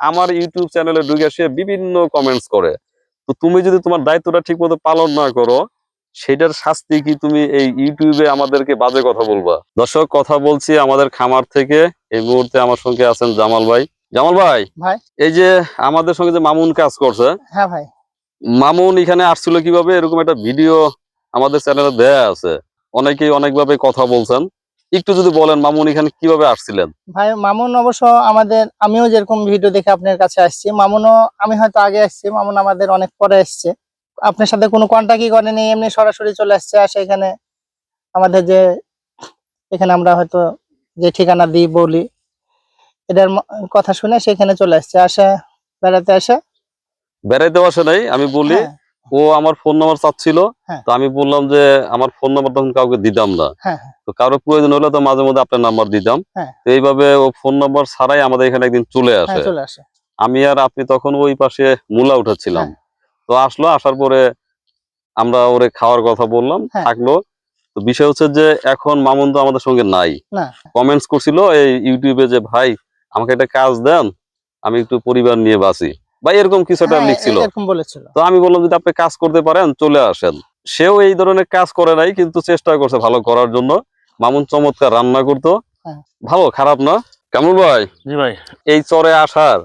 আমার ইউটিউব চ্যানেলে ঢুকে সে বিভিন্ন কমেন্টস করে। তো তুমি যদি তোমার দায়িত্বটা ঠিক মতো পালন না করো সেটার শাস্তি কি তুমি এই ইউটিউবে আমাদেরকে বাজে কথা বলবা? দর্শক কথা বলছি আমাদের খামার থেকে। এই মুহূর্তে আমার সঙ্গে আছেন জামাল ভাই। জামাল ভাই ভাই। এই যে আমাদের সঙ্গে যে মামুন কাজ করছে হ্যাঁ ভাই। মামুন এখানে আসছিল কীভাবে? এরকম একটা ভিডিও আমাদের চ্যানেলে দেয়া আছে। অনেকেই অনেকভাবে কথা বলছেন। একটু যদি বলেন মামুন এখানে কীভাবে আসছিলেন? ভাই মামুন অবশ্য আমাদের আমিও যেরকম ভিডিও দেখে আপনার কাছে আসছি মামুনও আমি হয়তো আগে আসছি মামুন আমাদের অনেক পরে আসছে। আপনার সাথে কোনো কন্ট্যাক্টই করেনি এমনি সরাসরি চলে আসছে আসে এখানে আমাদের যে এখানে আমরা হয়তো যে ঠিকানা দিই বলি এটার কথা শুনে সেখানে চলে আসছে আসে বেড়াতে আসে। বেড়াইতে আসে নাই আমি বলি। হ্যাঁ। ও আমার ফোন নাম্বার চাচ্ছিল হ্যাঁ। তো আমি বললাম যে আমার ফোন নাম্বার তখন কাউকে দিতাম না। হ্যাঁ তো কারও প্রয়োজন হলে তো মাঝে মধ্যে আপনার নাম্বার দিতাম। হ্যাঁ। তো এইভাবে ও ফোন নাম্বার ছাড়াই আমাদের এখানে একদিন চলে হ্যাঁ আসে। আমি আর আপনি তখন ওই পাশে মূলা উঠাচ্ছিলাম। হ্যাঁ। তো আসলো আসার পরে আমরা ওরে খাওয়ার কথা বললাম হ্যাঁ। থাকল। তো বিষয় হচ্ছে যে এখন মামুন তো আমাদের সঙ্গে নাই। কমেন্টস করছিল এই ইউটিউবে যে ভাই আমাকে একটা কাজ দেন আমি একটু পরিবার নিয়ে বাঁচি। বা এরকম কিছু একটা হ্যাঁ, লিখছিল। তো আমি বললাম যদি আপনি কাজ করতে পারেন চলে আসেন। সেও এই ধরনের কাজ করে নাই কিন্তু চেষ্টা করছে ভালো করার জন্য। মামুন চমৎকার রান্না করতো। হ্যাঁ। ভালো খারাপ না? কেমন ভাই? জি ভাই। এই চরে আসার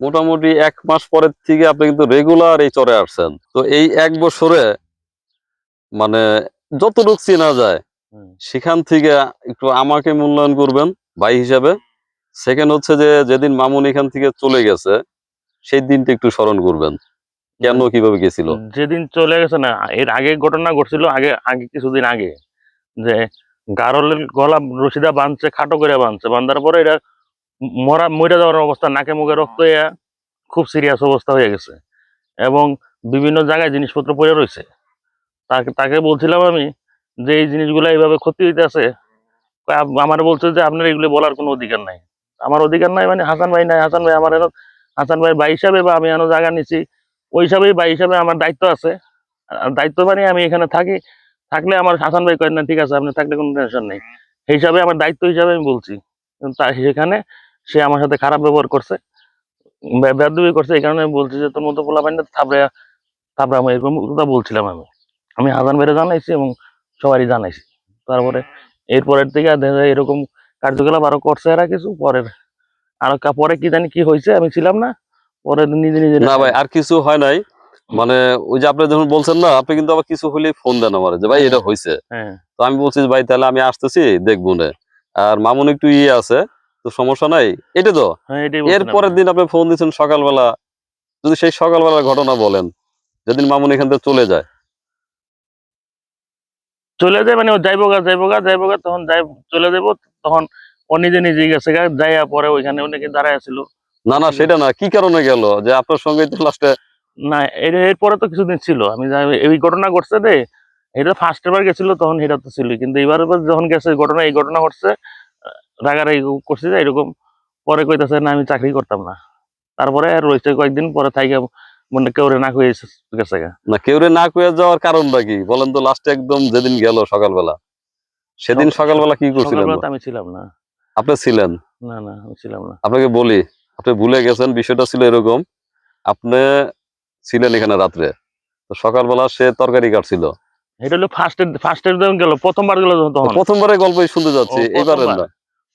মোটামুটি এক মাস পরের থেকে আপনি কিন্তু রেগুলার এই চরে আসছেন। তো এই এক বছরে মানে যতটুকু চেনা যায় সেখান থেকে একটু আমাকে মূল্যায়ন করবেন ভাই হিসাবে। সেকেন্ড হচ্ছে যে যেদিন মামুন এখান থেকে চলে গেছে সেই দিনটা একটু স্মরণ করবেন। কেন, কীভাবে গেছিল? যেদিন চলে গেছে না, এর আগে ঘটনা ঘটছিল আগে আগে কিছুদিন আগে, যে গারলের গলা রশিদা বাঁধছে, খাটো করে বাঁধছে, বাঁধার পরে এটা মরা মরে যাওয়ার অবস্থা, নাকে মুখে রক্ত খুব সিরিয়াস অবস্থা হয়ে গেছে। এবং বিভিন্ন জায়গায় জিনিসপত্র পড়ে রয়েছে। তাকে তাকে বলছিলাম আমি যে এই জিনিসগুলো এইভাবে ক্ষতি হইতেছে আমার বলছে যে আপনার এগুলো বলার কোনো অধিকার নাই। আমার অধিকার নাই মানে হাসান ভাই নাই, হাসান ভাই আমার হাসান ভাই ভাই হিসাবে বা আমি এনো জায়গা নিছি, ওই হিসাবেই ভাই হিসাবে আমার দায়িত্ব আছে। দায়িত্ব মানে আমি এখানে থাকি, থাকলে আমার হাসান ভাই কয়েন না, ঠিক আছে, আপনি থাকলে কোনো টেনশন নেই। হিসাবে আমার দায়িত্ব হিসাবে আমি বলছি। সেখানে সে আমার সাথে খারাপ ব্যবহার করছে বেদবি করছে, এই কারণে বলছি যে, তোর মতো পোলা পাইনি তারপরে তারপরে আমি এরকম কথা বলছিলাম আমি। আমি হাসান ভাইরে জানাইছি এবং সবারই জানাইছি। তারপরে এরপরের থেকে আর দেখা যায় এরকম কার্যকলাপ আরও করছে এরা কিছু, পরের আর পরে কি জানি কি হয়েছে আমি ছিলাম না পরে নিজে নিজে না ভাই আর কিছু হয় নাই। মানে ওই যে আপনি যখন বলছেন না আপনি কিন্তু আবার কিছু হলে ফোন দেন আমার যে ভাই এটা হয়েছে হ্যাঁ। তো আমি বলছি ভাই তাহলে আমি আসতেছি দেখব না। আর মামুন একটু ইয়ে আছে তো সমস্যা নাই। এটা তো? হ্যাঁ এর পরের দিন আপনি ফোন দিচ্ছেন সকালবেলা যদি সেই সকালবেলার ঘটনা বলেন যেদিন মামুন এখান থেকে চলে যায়। চলে যায় মানে যাইবো গা যাইবো গা যাইবো গা তখন যাই চলে যাব তখন ও নিজে নিজে গেছে যাইয়া পরে ওইখানে অনেকে দাঁড়ায় ছিল। না না সেটা না কি কারণে গেল যে আপনার সঙ্গে তো লাস্টে না এর এরপরে তো কিছুদিন ছিল। আমি এই ঘটনা ঘটছে রে এটা ফার্স্ট এবার গেছিল তখন এটা তো ছিল। কিন্তু এবার যখন গেছে ঘটনা এই ঘটনা ঘটছে রাগারাগি করছে যে এরকম। পরে কইতাছে না আমি চাকরি করতাম না। তারপরে রয়েছে কয়েকদিন পরে থাইকে মনে কেউ না কয়ে গেছে না কেউ রে না কুয়ে যাওয়ার কারণটা কি? বলেন তো লাস্টে একদম যেদিন গেল সকালবেলা। সেদিন সকালবেলা কি করছিলেন? আমি ছিলাম না। আপনি ছিলেন? না না আমি ছিলাম না। আপনাকে বলি আপনি ভুলে গেছেন বিষয়টা ছিল এরকম। আপনি ছিলেন এখানে রাত্রে। তো সকালবেলা সে তরকারি কাটছিল। এটা হলো ফার্স্ট ফার্স্ট যখন গেল প্রথমবার গেল তখন। প্রথমবারের গল্পই শুনতে যাচ্ছি প্রথমবার। না।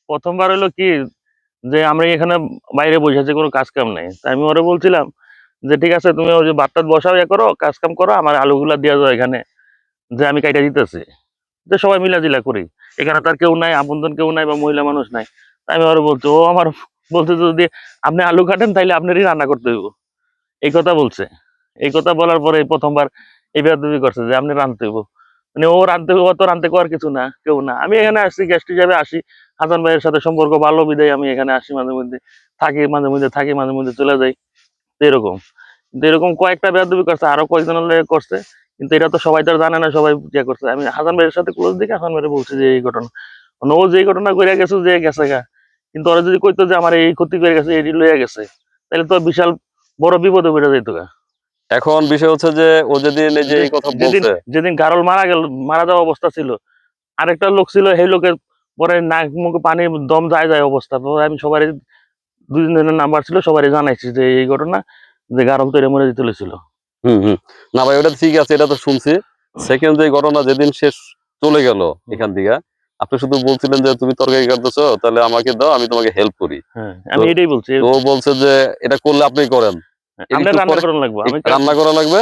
প্রথমবার হলো কি যে আমরা এখানে বাইরে বসে আছি কোনো কাজ কাম নেই। তাই আমি ওরে বলছিলাম যে ঠিক আছে তুমি ওই যে বাট্টাত বসাও ইয়ে করো কাজ কাম করো আমার আলুগুলা দিয়ে যাও এখানে যে আমি কাইটা দিতেছি। যে সবাই মিলাজিলা করি। এখানে তার কেউ নাই, আপনজন কেউ নাই বা মহিলা মানুষ নাই। আমি ওরে বলছি, ও আমার বলছে যদি আপনি আলু কাটেন, তাইলে আপনারই রান্না করতে হইব। এই কথা বলছে। এই কথা বলার পরে প্রথমবার এই বেদবি করছে যে আপনি রাঁধতে হইব। মানে ও রাঁধতে ও তো রাঁধতে করার কিছু না, কেউ না। আমি এখানে আসছি গেস্ট হিসাবে আসি। হাসান ভাইয়ের সাথে সম্পর্ক ভালো, বিদায় আমি এখানে আসি মাঝে মধ্যে। থাকি, মাঝে মধ্যে থাকি, মাঝে মধ্যে চলে যাই। এরকম। এরকম কয়েকটা বেদবি করছে, আরও কয়েকজন করছে। কিন্তু এটা তো সবাই তো জানে না সবাই ইয়ে করছে। আমি হাসান ভাইয়ের সাথে ক্লোজ দেখে হাসান ভাইয়ের বলছি যে এই ঘটনা। ও যে ঘটনা করে গেছে যে গেছে গা। কিন্তু ওরা যদি কইতো যে আমার এই ক্ষতি করে গেছে এটি লইয়া গেছে তাহলে তো বিশাল বড় বিপদে বেড়ে যেত গা। এখন বিষয় হচ্ছে যে ও যেদিন এই যে এই কথা যেদিন বলছে যেদিন গারল মারা গেল মারা যাওয়া অবস্থা ছিল আরেকটা লোক ছিল সেই লোকের পরে নাক মুখে পানি দম যায় যায় অবস্থা। তো আমি সবারই দুই দিনের নাম্বার ছিল সবারই জানাইছি যে এই ঘটনা যে গারল তৈরি মরে যেতে চলেছিল হম হম। না ভাই ওটা ঠিক আছে এটা তো শুনছি। সেকেন্ড যে ঘটনা যেদিন শেষ চলে গেল এখান থেকে আপনি শুধু বলছিলেন যে তুমি তরকারি কাটতেছো তাহলে আমাকে দাও আমি তোমাকে হেল্প করি। হ্যাঁ আমি এটাই বলছি ও বলছে যে এটা করলে আপনি করেন। রান্না আমি রান্না করা লাগবে।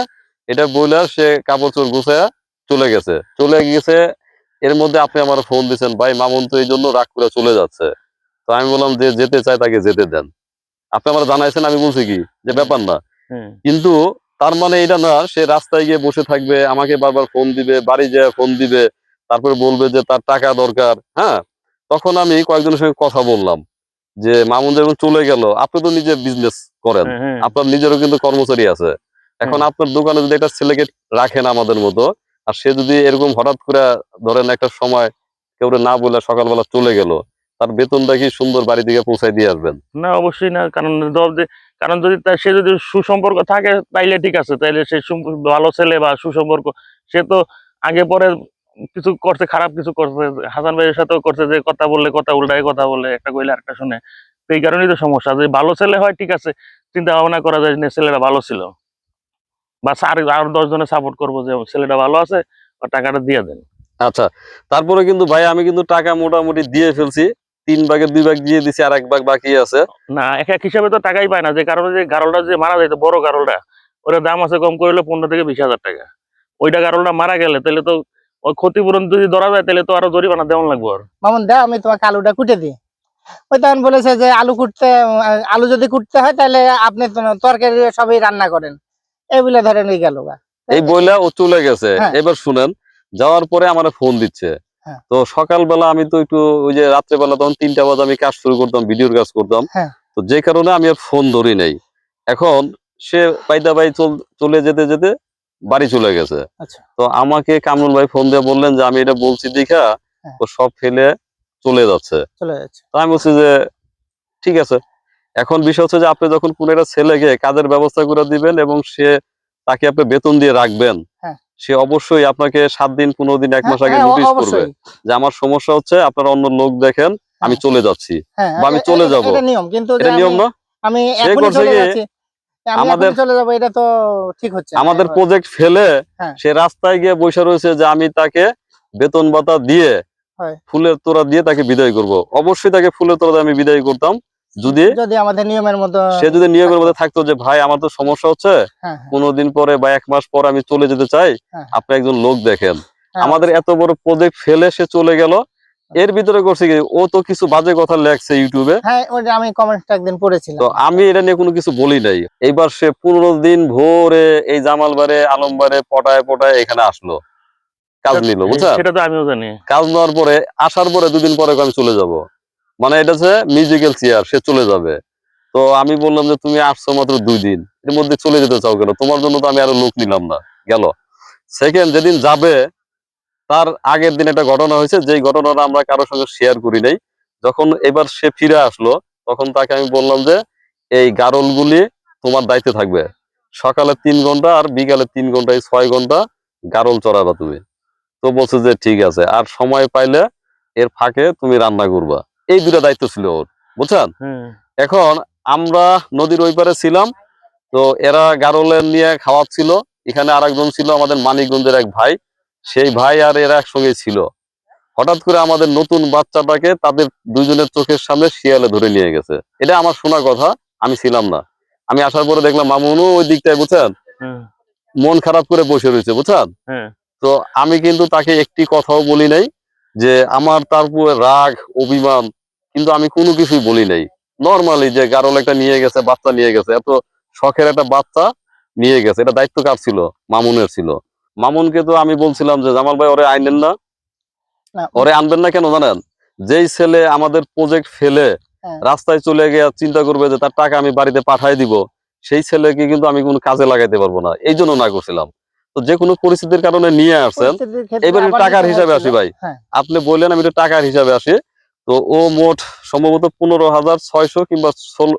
এটা বইলা সে কাপড় চোর গুছায়া চলে গেছে। চলে গেছে এর মধ্যে আপনি আমার ফোন দিচ্ছেন ভাই মামুন তো এই জন্য রাগ করে চলে যাচ্ছে। তো আমি বললাম যে যেতে চাই তাকে যেতে দেন। আপনি আমার জানাইছেন আমি বলছি কি? যে ব্যাপার না। হ্যাঁ, কিন্তু তার মানে এটা না সে রাস্তায় গিয়ে বসে থাকবে আমাকে বারবার ফোন দিবে বাড়ি যেয়ে ফোন দিবে তারপরে বলবে যে তার টাকা দরকার হ্যাঁ? তখন আমি কয়েকজনের সঙ্গে কথা বললাম যে মামুন যখন চলে গেল আপনি তো নিজে বিজনেস করেন হ্যাঁ, হ্যাঁ। আপনার নিজেরও কিন্তু কর্মচারী আছে। এখন আপনার দোকানে যদি একটা ছেলেকে রাখেন আমাদের মতো আর সে যদি এরকম হঠাৎ করে ধরেন একটা সময় কেউ না বলে সকালবেলা চলে গেল তার বেতনটা কি সুন্দর বাড়ি থেকে পৌঁছায় দিয়ে আসবেন? না অবশ্যই না কারণ ধর যে- কারণ যদি সে যদি সুসম্পর্ক থাকে, তাইলে ঠিক আছে। তাইলে সে ভালো ছেলে বা সুসম্পর্ক, সে তো আগে পরে কিছু করছে, খারাপ কিছু করছে, হাসান ভাইয়ের সাথেও করছে যে কথা বললে কথা উল্টায় কথা বলে, একটা কইলে একটা শুনে। তো এই কারণেই তো সমস্যা। যদি ভালো ছেলে হয়, ঠিক আছে। চিন্তা ভাবনা করা যায় যে ছেলেটা ভালো ছিল। বা আর দশ জনে সাপোর্ট করব যে, ছেলেটা ভালো আছে টাকাটা দিয়ে দেন। আচ্ছা তারপরে কিন্তু ভাই, আমি কিন্তু টাকা মোটামুটি দিয়ে ফেলছি। তিন ভাগের দুই ভাগ দিয়ে দিছি আর এক ভাগ বাকি আছে। না এক এক হিসাবে তো টাকাই পায় না। যে কারণে যে গারলটা যে মারা যায় বড় গারলটা ওটার দাম আছে কম করলে পনেরো থেকে বিশ হাজার টাকা। ওইটা গারলটা মারা গেলে তাহলে তো ওই ক্ষতিপূরণ যদি ধরা যায় তাহলে তো আরও জরিমানা দেওয়ান লাগবে আর। মামুন দাও আমি তোমাকে আলুটা কুটে দিই। ওই তখন বলেছে যে আলু কুটতে আলু যদি কুটতে হয় তাহলে আপনি তরকারি সবই রান্না করেন। এই বলে ধরেন ওই গেল এই বইলা ও চলে গেছে। হ্যাঁ। এবার শুনেন যাওয়ার পরে আমার ফোন দিচ্ছে। তো সকালবেলা আমি তো একটু ওই যে রাত্রেবেলা তখন তিনটা বাজে আমি কাজ শুরু করতাম ভিডিওর কাজ করতাম। হ্যাঁ। তো যে কারণে আমি আর ফোন ধরি নাই। এখন সে পাইদা ভাই চলে যেতে যেতে বাড়ি চলে গেছে। আচ্ছা। তো আমাকে কামরুল ভাই ফোন দিয়ে বললেন যে আমি এটা বলছি দেখা হ্যাঁ। ও সব ফেলে চলে যাচ্ছে। তো আমি বলছি যে ঠিক আছে। এখন বিষয় হচ্ছে যে আপনি যখন কোন একটা ছেলেকে কাজের ব্যবস্থা করে দিবেন এবং সে তাকে আপনি বেতন দিয়ে রাখবেন হ্যাঁ। সে অবশ্যই আপনাকে সাত দিন পনেরো দিন এক মাস হ্যাঁ, আগে হ্যাঁ, নোটিশ করবে যে আমার সমস্যা হচ্ছে আপনারা অন্য লোক দেখেন আমি হ্যাঁ। চলে যাচ্ছি হ্যাঁ বা আমি চলে যাব। এটা নিয়ম না? আমি আমাদের- চলে যাব এটা তো ঠিক হচ্ছে আমাদের প্রজেক্ট ফেলে হ্যাঁ। সে রাস্তায় গিয়ে বসে রয়েছে যে আমি তাকে বেতন ভাতা দিয়ে ফুলের তোড়া দিয়ে তাকে বিদায় করব। অবশ্যই তাকে ফুলের তোড়া দিয়ে আমি বিদায় করতাম। যদি যদি আমাদের নিয়মের মতো সে যদি নিয়মের মধ্যে থাকতো। যে ভাই আমার তো সমস্যা হচ্ছে। হ্যাঁ, হ্যাঁ, পনেরো দিন পরে বা এক মাস পরে আমি চলে যেতে চাই। হ্যাঁ। আপনি একজন লোক দেখেন। হ্যাঁ, আমাদের এত বড় প্রজেক্ট ফেলে সে চলে গেল। এর ভিতরে করছে কি? ও তো কিছু বাজে কথা লেখছে ইউটিউবে হ্যাঁ ওটা আমি কমেন্টটা একদিন পড়েছিলাম। তো আমি এটা নিয়ে কোনো কিছু বলি নাই। এইবার সে পনেরো দিন ভোরে এই জামালবারে আলমবারে পটায় পটায় এখানে আসলো। কাজ নিল বুঝছেন? সেটা তো আমিও জানি। কাজ নেওয়ার পরে আসার পরে দুদিন পরে আমি চলে যাব। মানে এটা হচ্ছে মিউজিক্যাল চেয়ার সে চলে যাবে। তো আমি বললাম যে, তুমি আসছো মাত্র দুই দিন। এর মধ্যে চলে যেতে চাও কেন? তোমার জন্য তো আমি আরও লোক নিলাম না। গেল। সেকেন্ড যেদিন যাবে, তার আগের দিন একটা ঘটনা হয়েছে। যেই ঘটনাটা আমরা কারোর সঙ্গে শেয়ার করি নাই, যখন এবার সে ফিরে আসলো, তখন তাকে আমি বললাম যে, এই গারলগুলি তোমার দায়িত্বে থাকবে। সকালে তিন ঘণ্টা আর বিকালে তিন ঘণ্টা, এই ছয় ঘণ্টা গারল চড়াবা তুমি। তো বলছে যে, ঠিক আছে। আর সময় পাইলে এর ফাঁকে তুমি রান্না করবা। এই দুটা দায়িত্ব ছিল ওর বুঝছেন? এখন আমরা নদীর ওই পারে ছিলাম তো এরা গারোলের নিয়ে খাওয়াচ্ছিল এখানে আরেকজন ছিল আমাদের মানিকগঞ্জের এক ভাই সেই ভাই আর এরা একসঙ্গে ছিল। হঠাৎ করে আমাদের নতুন বাচ্চাটাকে তাদের দুইজনের চোখের সামনে শিয়ালে ধরে নিয়ে গেছে। এটা আমার শোনা কথা আমি ছিলাম না। আমি আসার পরে দেখলাম মামুনও ওই দিকটায় বুঝছেন? মন খারাপ করে বসে রয়েছে বুঝছেন? হ্যাঁ। তো আমি কিন্তু তাকে একটি কথাও বলি নাই যে আমার তার উপরে রাগ অভিমান কিন্তু আমি কোনো কিছুই বলি নাই। নর্মালি যে গারল একটা নিয়ে গেছে বাচ্চা নিয়ে গেছে এত শখের একটা বাচ্চা নিয়ে গেছে এটা দায়িত্ব কার ছিল? মামুনের ছিল। মামুনকে তো আমি বলছিলাম যে জামাল ভাই ওরে আইনেন না। ওরে আনবেন না কেন জানেন? যেই ছেলে আমাদের প্রজেক্ট ফেলে হ্যাঁ। রাস্তায় চলে গিয়ে চিন্তা করবে যে তার টাকা আমি বাড়িতে পাঠাই দিব সেই ছেলেকে কিন্তু আমি কোনো কাজে লাগাইতে পারব না। এই জন্য না করছিলাম। তো যে কোনো পরিস্থিতির কারণে নিয়ে আসছেন এবার একটু টাকার হিসাবে আসি ভাই। হ্যাঁ। আপনি বললেন আমি টাকার হিসাবে আসি। তো ও মোট সম্ভবত পনেরো হাজার ছয়শো কিংবা ষোলো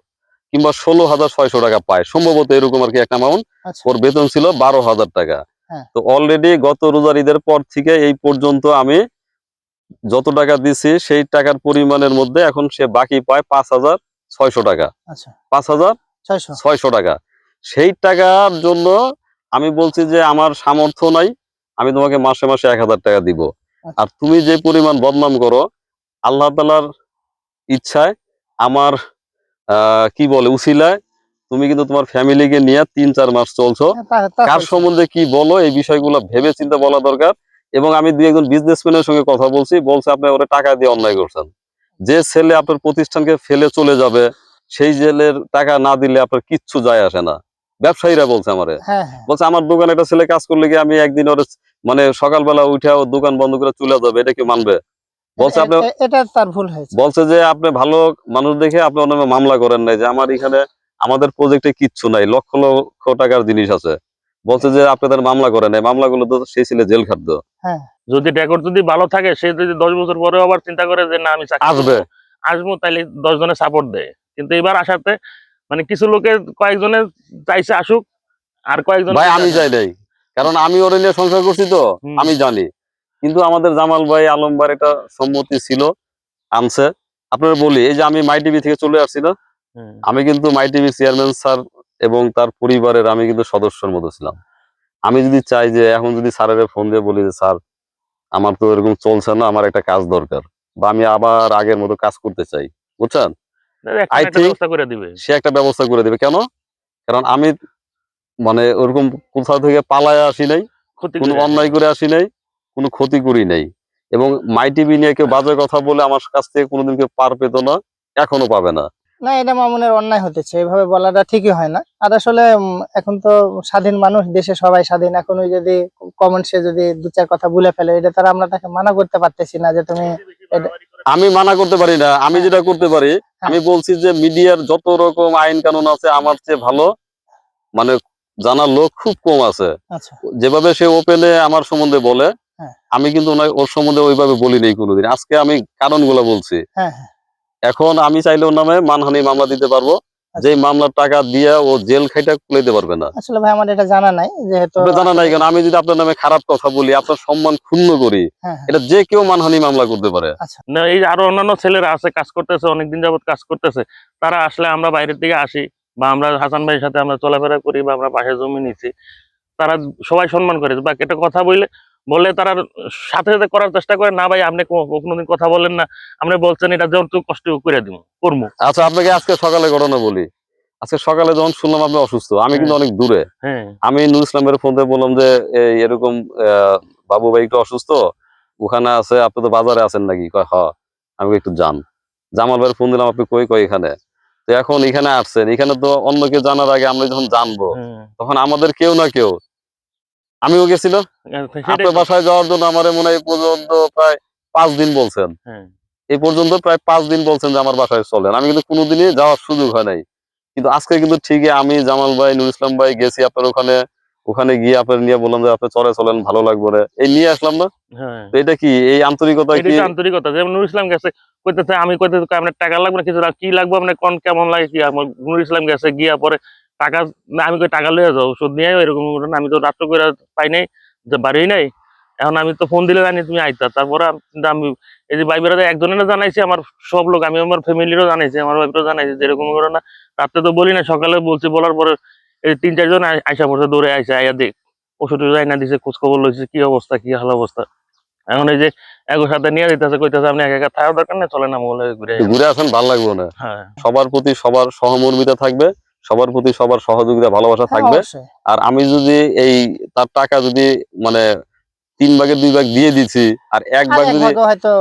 কিংবা ষোলো হাজার ছয়শো টাকা পায়। সম্ভবত এরকম আর কি একটা অ্যামাউন্ট আচ্ছা। ওর বেতন ছিল বারো হাজার টাকা। হ্যাঁ। তো অলরেডি গত রোজার ঈদের পর থেকে এই পর্যন্ত আমি যত টাকা দিছি সেই টাকার পরিমাণের মধ্যে এখন সে বাকি পায় পাঁচ হাজার ছয়শো টাকা। আচ্ছা। পাঁচ হাজার ছয়শো। ছয়শো টাকা। সেই টাকার জন্য আমি বলছি যে আমার সামর্থ্য নাই আমি তোমাকে মাসে মাসে এক হাজার টাকা দিব। আর তুমি যে পরিমাণ বদনাম করো আল্লাহ তালার ইচ্ছায় আমার কি বলে উসিলায় তুমি কিন্তু তোমার ফ্যামিলিকে নিয়ে তিন চার মাস চলছো। হ্যাঁ, কার সম্বন্ধে কি বলো এই বিষয়গুলো ভেবে চিন্তা বলা দরকার। এবং আমি দুই একজন বিজনেসম্যানের সঙ্গে কথা বলছি বলছে আপনি ওরা টাকা দিয়ে অন্যায় করছেন। যে ছেলে আপনার প্রতিষ্ঠানকে ফেলে চলে যাবে সেই জেলের টাকা না দিলে আপনার কিচ্ছু যায় আসে না। ব্যবসায়ীরা বলছে আমারে। হ্যাঁ হ্যাঁ। বলছে আমার দোকানে একটা ছেলে কাজ করলে কি আমি একদিন ওর মানে সকালবেলা উঠে ওর দোকান বন্ধ করে চলে যাবে? এটা কি মানবে? বলছে আপনি এটা তার ভুল হয়েছে। বলছে যে আপনি ভালো মানুষ দেখে আপনি নামে মামলা করেন নাই যে আমার এখানে আমাদের প্রজেক্টে কিচ্ছু নাই লক্ষ লক্ষ টাকার জিনিস আছে। বলছে যে আপনাদের মামলা করেন নাই মামলাগুলো তো সেই ছেলে জেল খাটতো যদি রেকর্ড যদি ভালো থাকে সে যদি দশ বছর পরে আবার চিন্তা করে যে না আমি আসবে। আসব তাইলে দশ জনের সাপোর্ট দেয়। কিন্তু এবার আসাতে মানে কিছু লোকের কয়েকজনে চাইছে আসুক আর কয়েকজন ভাই আমি চাই নাই। কারণ আমি ওর নিয়ে সংসার করছি তো আমি জানি। কিন্তু আমাদের জামাল ভাই আলম ভাই একটা সম্মতি ছিল আনছে। আপনার বলি এই যে আমি মাই টিভি থেকে চলে আসছি না আমি কিন্তু মাই টিভি চেয়ারম্যান স্যার এবং তার পরিবারের আমি কিন্তু সদস্যের মতো ছিলাম। আমি যদি চাই যে এখন যদি স্যারের ফোন দিয়ে বলি যে স্যার আমার তো এরকম চলছে না আমার একটা কাজ দরকার। বা আমি আবার আগের মতো কাজ করতে চাই বুঝছেন? সে একটা ব্যবস্থা করে দিবে। কেন? কারণ আমি মানে ওরকম কোথাও থেকে পালায় আসি নাই কোনো অন্যায় করে আসি নাই কোনো ক্ষতি করি নাই। এবং মাই টিভি নিয়ে কেউ বাজে কথা বলে আমার কাছ থেকে কোনোদিন কেউ পার পেত না এখনও পাবে না। না এটা মামুনের অন্যায় হতেছে। এভাবে বলাটা ঠিকই হয় না। আর আসলে এখন তো স্বাধীন মানুষ দেশে সবাই স্বাধীন। এখন ওই যদি কমেন্টসে যদি দু চার কথা বলে ফেলে এটা তারা আমরা তাকে মানা করতে পারতেছি না যে তুমি আমি মানা করতে পারি না। আমি হ্যাঁ। যেটা করতে পারি আমি বলছি যে মিডিয়ার যত রকম আইন কানুন আছে আমার চেয়ে ভালো। মানে জানার লোক খুব কম আছে। আচ্ছা। যেভাবে সে ওপেনে আমার সম্বন্ধে বলে হ্যাঁ। আমি কিন্তু ওনার- ওর সম্বন্ধে ওইভাবে বলি নাই কোনোদিন। আজকে আমি কারণগুলো বলছি। হ্যাঁ হ্যাঁ। এখন আমি চাইলে ওর নামে মানহানি মামলা দিতে পারব। আচ্ছা। যে মামলার টাকা দিয়ে ও জেল খাইটা খুলাইতে পারবে না। আসলে ভাই আমার এটা জানা নাই যেহেতু জানা নাই কেন? আমি যদি আপনার নামে খারাপ কথা বলি আপনার সম্মান ক্ষুণ্ণ করি হ্যাঁ হ্যাঁ, এটা যে কেউ মানহানি মামলা করতে পারে। আচ্ছা। না এই আরও অন্যান্য ছেলেরা আছে কাজ করতেছে অনেকদিন যাবত কাজ করতেছে তারা আসলে আমরা বাইরের থেকে আসি বা আমরা হাসান ভাইয়ের সাথে আমরা চলাফেরা করি বা আমরা পাশে জমি নিচ্ছি তারা সবাই সম্মান করে। বা একটা কথা বললে বললে তারা সাথে সাথে করার চেষ্টা করে না ভাই আপনি কোনোদিন কথা বলেন না। আপনি বলছেন এটা যেমন কষ্ট করে দিব করব আচ্ছা আপনাকে আজকে সকালে ঘটনা বলি। আজকে সকালে যখন শুনলাম আপনি অসুস্থ আমি কিন্তু অনেক দূরে। হ্যাঁ। আমি নুর ইসলামের ফোন দিয়ে বললাম যে এরকম বাবু ভাই একটু অসুস্থ ওখানে আছে আপনি তো বাজারে আছেন নাকি? হ আমি একটু যান। জামাল ভাইয়ের ফোন দিলাম আপনি কই কই এখানে? তো এখন এখানে আসছেন। এখানে তো অন্য কেউ জানার আগে আমরা যখন জানব হ্যাঁ। তখন আমাদের কেউ না কেউ আমিও গেছিল। আপনার বাসায় যাওয়ার জন্য আমার মনে হয় এই পর্যন্ত প্রায় পাঁচ দিন বলছেন। হ্যাঁ। এই পর্যন্ত প্রায় পাঁচ দিন বলছেন যে আমার বাসায় চলেন। আমি কিন্তু কোনোদিনই যাওয়ার সুযোগ হয় নাই। কিন্তু আজকে কিন্তু ঠিকই আমি জামাল ভাই নুর ইসলাম ভাই গেছি আপনার ওখানে। ওখানে গিয়ে আপনার নিয়ে বললাম যে আপনি চলে চলেন ভালো লাগবে রে এই নিয়ে আসলাম না। হ্যাঁ। তো এটা কি এই আন্তরিকতা এটা কি? আন্তরিকতা। যেমন নুর ইসলাম গেছে কইতেছে আমি কইতেছে কই আপনার টাকা লাগবে না কিছু কি লাগবে আপনার কোন কেমন লাগে কি আমার নুর ইসলাম গেছে গিয়া পরে টাকা আমি কই টাকা লয়ে যাও ওষুধ নিয়ে এরকম ঘটনা। আমি তো রাত্র করে পাই নাই যে বাড়ি নাই। এখন আমি তো ফোন দিলে জানি তুমি আইতা। তারপরে আম- এই যে ভাই বেড়াতে একজনের জানাইছি আমার সব লোক আমি আমার ফ্যামিলিরও জানাইছি আমার ওয়াইফরও জানাইছি যে এরকম ঘটনা রাত্রে তো বলি না সকালে বলছি বলার পরে এই তিন চারজন আই- আইসা পড়ছে দৌড়ে আইসা আইয়া দেখ ওষুধ যাই না দিছে খোঁজ খবর লইছে কি অবস্থা কি হাল অবস্থা। এখন এই যে এগোর সাথে নিয়ে দিতেছে কইতেছে আপনি একা একা থাকার দরকার নেই আমি বলে ঘুরে। ঘুরে আসেন ভালো লাগবে না। হ্যাঁ। সবার প্রতি সবার সহমর্মিতা থাকবে। সবার প্রতি সবার সহযোগিতা ভালোবাসা হ্যাঁ, থাকবে। আর আমি যদি এই তার টাকা যদি মানে তিন ভাগের দুই ভাগ দিয়ে দিছি আর এক ভাগ যদি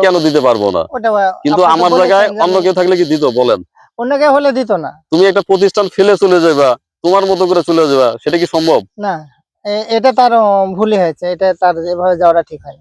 কেন দিতে পারব না? কিন্তু আমার জায়গায় অন্য কেউ থাকলে কি দিত বলেন। অন্য কেউ হলে দিত না। তুমি একটা প্রতিষ্ঠান ফেলে চলে যাবা তোমার মতো করে চলে যাবা সেটা কি সম্ভব? না এটা তার ভুলই হয়েছে এটা তার এভাবে যাওয়াটা ঠিক হয়